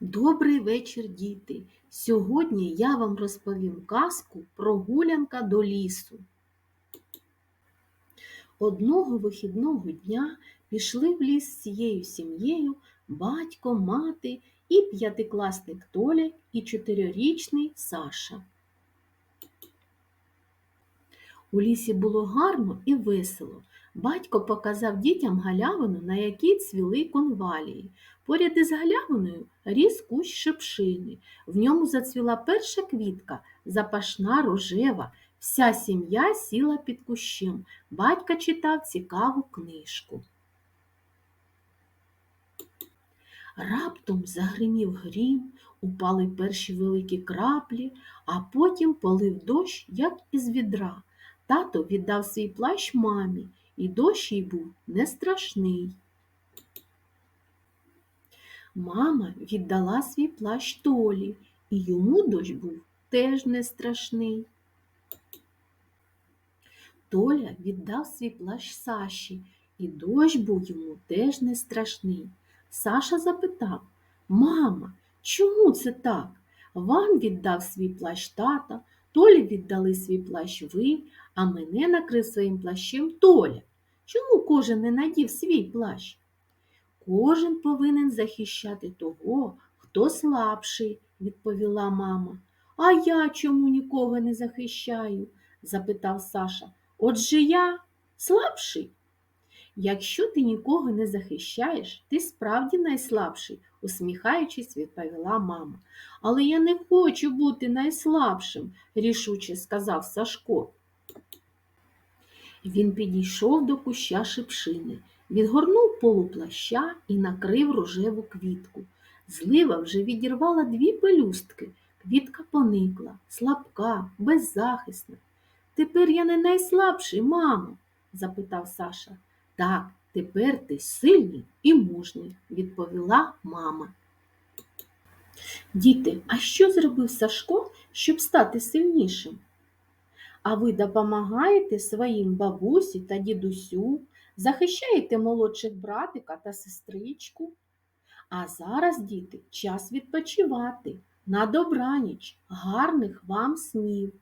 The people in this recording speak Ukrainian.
Добрий вечір, діти! Сьогодні я вам розповім казку Прогулянка до лісу. Одного вихідного дня пішли в ліс з цією сім'єю батько, мати і п'ятикласник Толя і чотирирічний Саша. У лісі було гарно і весело. Батько показав дітям галявину, на якій цвіли конвалії. Поряд із галявиною ріс кущ шипшини. В ньому зацвіла перша квітка, запашна рожева. Вся сім'я сіла під кущем. Батько читав цікаву книжку. Раптом загримів грім, упали перші великі краплі, а потім полив дощ, як із відра. Тато віддав свій плащ мамі, і дощ їй був не страшний. Мама віддала свій плащ Толі, і йому дощ був теж не страшний. Толя віддав свій плащ Саші, і дощ був йому теж не страшний. Саша запитав Мама, чому це так? Вам віддав свій плащ тата, Толі віддали свій плащ ви, а мене накрив своїм плащем Толя. Чому кожен не надів свій плащ? Кожен повинен захищати того, хто слабший, відповіла мама. А я чому нікого не захищаю? запитав Саша. Отже я слабший. Якщо ти нікого не захищаєш, ти справді найслабший, усміхаючись, відповіла мама. Але я не хочу бути найслабшим, рішуче сказав Сашко. Він підійшов до куща шипшини, відгорнув полу плаща і накрив рожеву квітку. Злива вже відірвала дві пелюстки. Квітка поникла, слабка, беззахисна. Тепер я не найслабший, мамо? запитав Саша. Так, тепер ти сильний і мужний, відповіла мама. Діти, а що зробив Сашко, щоб стати сильнішим? А ви допомагаєте своїм бабусі та дідусю, захищаєте молодших братика та сестричку. А зараз, діти, час відпочивати. На добраніч, гарних вам снів!